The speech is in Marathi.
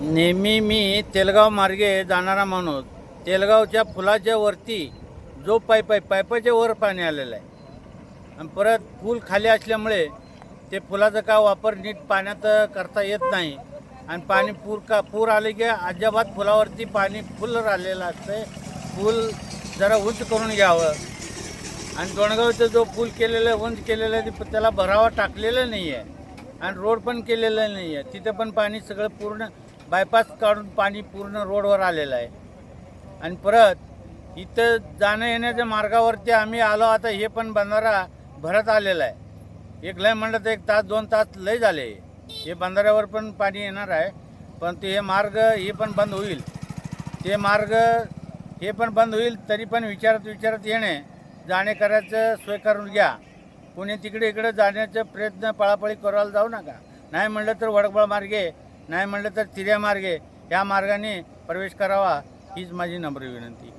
नेहमी मी तेलगाव मार्गे जाणारा माणूस. तेलगावच्या फुलाच्या वरती जो पाईप आहे पायपाच्या वर पाणी आलेलं आहे. आणि परत पूल खाली असल्यामुळे ते फुलाचा का वापर नीट पाण्यात करता येत नाही. आणि पाणी पूर का पूर आले की अजिबात पुलावरती पाणी फुल राहिलेलं असतं पूल जरा उंच करून घ्यावं. आणि दोणगावचं जो पूल केलेलं आहे उंच केलेलं आहे ते त्याला भरावा टाकलेलं नाही आहे आणि रोड पण केलेलं नाही आहे तिथं पण पाणी सगळं पूर्ण बायपास काढून पाणी पूर्ण रोडवर आलेलं आहे. आणि परत इथं जाणं येण्याच्या मार्गावरती आम्ही आलो आता हे पण बंधारा भरत आलेला आहे. एक लय म्हणलं तर एक तास दोन तास लय झाले. हे बंधाऱ्यावर पण पाणी येणार आहे पण ते हे मार्ग हे पण बंद होईल. ते मार्ग हे पण बंद होईल तरी पण विचारत विचारत येणे जाणे करायचं सोय करून घ्या. कोणी तिकडे इकडे जाण्याचा प्रयत्न पळापळी करायला जाऊ नका. नाही म्हणलं तर वडकबळ मार्गे नाही म्हणलं तर तिऱ्या मार्गे या मार्गाने प्रवेश करावा हीच माझी नम्र विनंती.